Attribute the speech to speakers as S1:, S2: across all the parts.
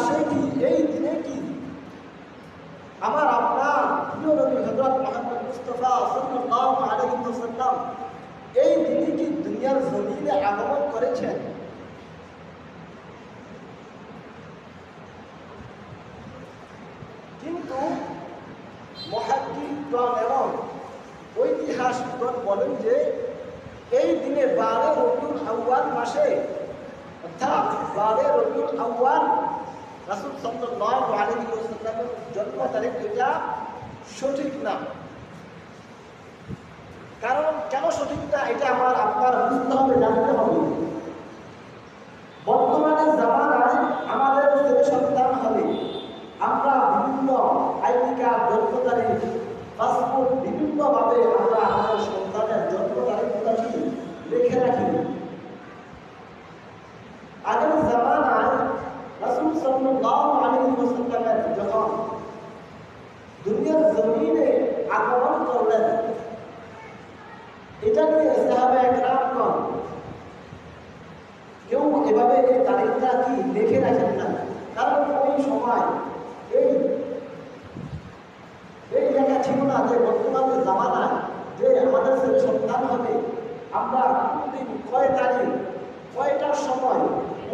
S1: মাসে কি, এই দিনে কি? আমার আপনার প্রিয় নবী হজরত মোহাম্মদ মুস্তফা সাল্লাল্লাহু আলাইহি ওয়াসাল্লাম এই দিনে কি দুনিয়ার জমিনে আগমন করেছেন? কিন্তু মহাদ্দিকগণ এবং ঐতিহাসিকগণ বলেন যে এই দিনে বারে রবিউল আউয়াল মাসে, অর্থাৎ বারে রবিউল আউয়াল রাসূল সাল্লাল্লাহু আলাইহি ওয়াসাল্লামের জন্ম তারিখ সঠিক না। কারণ কেন সঠিক না, এটা আমার আপনার বুঝতে হবে জানতে হবে। বর্তমানে জামানায় আমাদের ছেলে সন্তান হবে। আমরা বিভিন্ন আইডি কার্ড জন্ম তারিখ পাসপোর্ট, বিভিন্নভাবে আমরা আমাদের সন্তানের জন্ম তারিখটা কি লিখে রাখি আগের জামানায় রাসূল সাল্লাল্লাহু আলাইহি ওয়াসাল্লামের যখন জমিনে আগমন করলেন এটা নিয়ে সাহাবা একরামগণ কেউ এভাবে এই তারিখটা কি লিখে রাখেন না? কারণ ওই সময় এই এই লেখা ছিল না যে বর্তমানে জামানায় যে আমাদের ছেলে সন্তান হবে, আমরা কোনদিন কয় তারিখ, কয়টার সময়,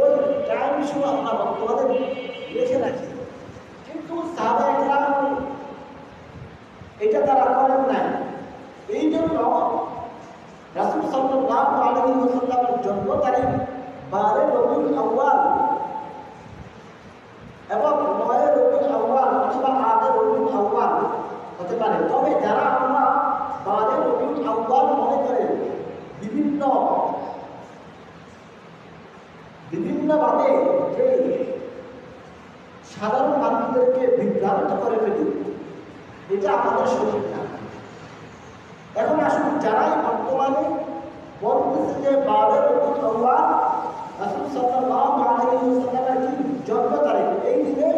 S1: ওই টাইম শো আমরা বর্তমানে লিখে রাখি কিন্তু সাহাবা একরাম এটা তারা করেন নাই এই জন্য রাসূল সাল্লাল্লাহু আলাইহি ওয়াসাল্লামের জন্ম এবং নয় রবিউল আউয়াল অথবা হতে পারে। তবে যারা আমরা বারে রবিউল আউয়াল মনে করে বিভিন্ন বিভিন্নভাবে সাধারণ মানুষদেরকে বিভ্রান্ত করে ফেলি, এটা আমাদের সঠিক যারাই বর্তমানে বলতেছে যে বারে রবিউল আউয়াল রাসূল সাল্লাল্লাহু আলাইহি ওয়াসাল্লামের কি জন্ম তারিখ? এই দিনে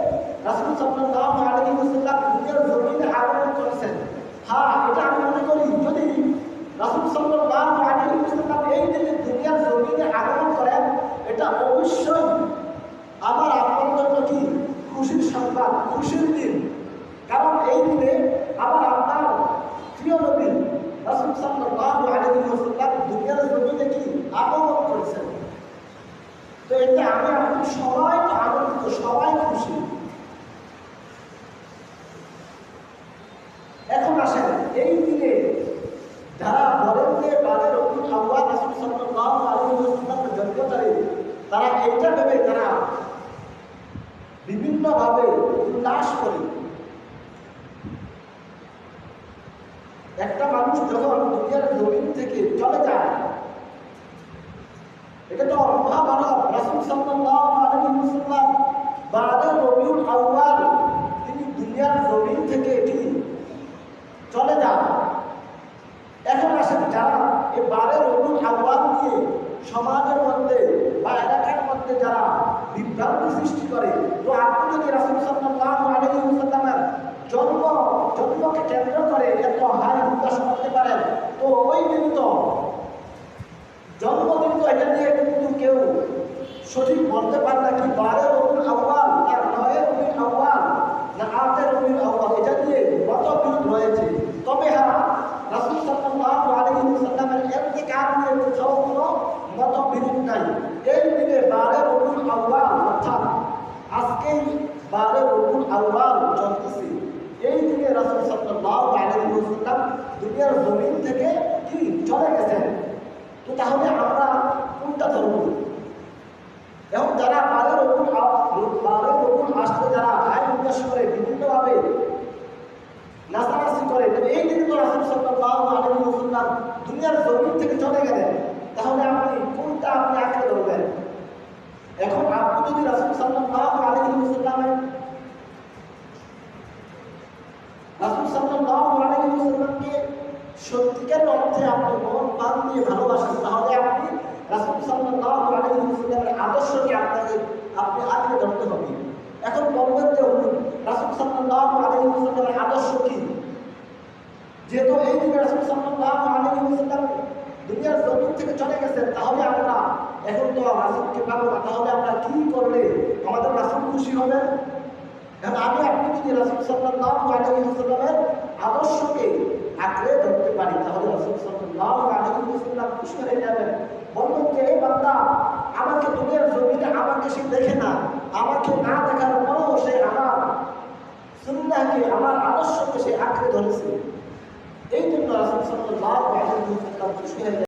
S1: রাসূল সাল্লাল্লাহু আলাইহি ওয়াসাল্লাম দুনিয়ার জমিনে আগমন করেছেন। হ্যাঁ এটা আমি মনে করি, যদি রাসূল সাল্লাল্লাহু আলাইহি ওয়াসাল্লাম এই দিনে দুনিয়ার জমিনে আগমন করেন, এটা অবশ্যই আমার আপনার জন্য কি খুশির সংবাদ, খুশির দিন কারণ এই দিনে আমার আপনার প্রিয় নবী রাসূল সাল্লাল্লাহু আলাইহি ওয়াসাল্লাম দুনিয়ার জমিনে কি আগমন করেছেন তো আমি আপনি সবাই আনন্দিত, সবাই খুশি। এখন আসেন, এই দিনে যারা বলেন যে বাদের রবিউল আউয়াল রাসূল সাল্লাল্লাহু আলাইহি ওয়াসাল্লামের তারা এইটা ভেবে তারা বিভিন্নভাবে উল্লাস করে। একটা মানুষ যখন দুনিয়ার জমিন থেকে চলে যায় এটা তো মহামানব রাসূল সাল্লাল্লাহু আলাইহি ওয়াসাল্লাম বাদে রবিউল আউয়াল, তিনি দুনিয়ার জমিন থেকে এটি চলে যান। এখন আসেন যারা এই রবিউল আউয়াল দিয়ে সমাজের মধ্যে বা এলাকার মধ্যে যারা বিভ্রান্তি সৃষ্টি করে, তো আপনি যদি রাসূল সাল্লাল্লাহু আলাইহি ওয়াসাল্লামের জন্ম জন্মকে কেন্দ্র করে এত হাই হুতাশ করতে পারেন, তো ওই দিন তো এটা নিয়ে কিন্তু কেউ সঠিক বলতে পারে না কি বারে রবিউল আউয়াল আর নয় রবিউল আউয়াল, না আটে রবিউল আউয়াল, এটা নিয়ে মতবিরোধ রয়েছে। তবে হ্যাঁ রাসূল সাল্লাল্লাহু আলাইহি ওয়াসাল্লামের ইন্তেকাল নিয়ে কোথাও কোনো মতবিরোধ নাই। এই দিনে বারে রবিউল আউয়াল, অর্থাৎ আজকেই বারে রবিউল আউয়াল চলতেছে। এই দিনে রাসূল সাল্লাল্লাহু আলাইহি ওয়াসাল্লাম দুনিয়ার জমিন থেকে কি চলে গেছেন? তো তাহলে আমরা এবং যারা রকুল বারে রকুল আসতে যারা আয় উদ্দেশ্য করে বিভিন্নভাবে নাচানাচি করে এই দিন তো রাসূল সাল্লাল্লাহু আলাইহি ওয়াসাল্লাম দুনিয়ার জমিন থেকে চলে গেলেন, তাহলে আপনি কোনটা আপনি আঁকড়ে ধরবেন? এখন আপনি যদি রাসূল আলাইহি ওয়াসাল্লামের রাসূল আলাইহি ওয়াসাল্লামকে সত্যিকার অর্থে আপনি মন প্রাণ দিয়ে ভালোবাসেন, তাহলে আপনি রাসুল সাল্লাহ আলী ইসলামের আদর্শকে আপনাকে, আপনি আগে ধরতে হবে। এখন বলবেন যে রাসুল সাল্লাহ আলী আদর্শ কি? যেহেতু এই দিনে রাসুল সাল্লাহ আলী ইসলাম দুনিয়ার থেকে চলে গেছেন, তাহলে আমরা এখন তো রাসুলকে পাবো না। তাহলে আমরা কি করলে আমাদের রাসুল খুশি হবেন আমি আপনি যদি রাসুল সাল্লাহ আলী ইসলামের আদর্শকে আগ্রহ আমাকে সে দেখে না, আমাকে না দেখার পরেও সে আমার সুন্দাকে আমার আদর্শকে সে আঁকড়ে ধরেছে। এই জন্য রাসুল সাল্লাহ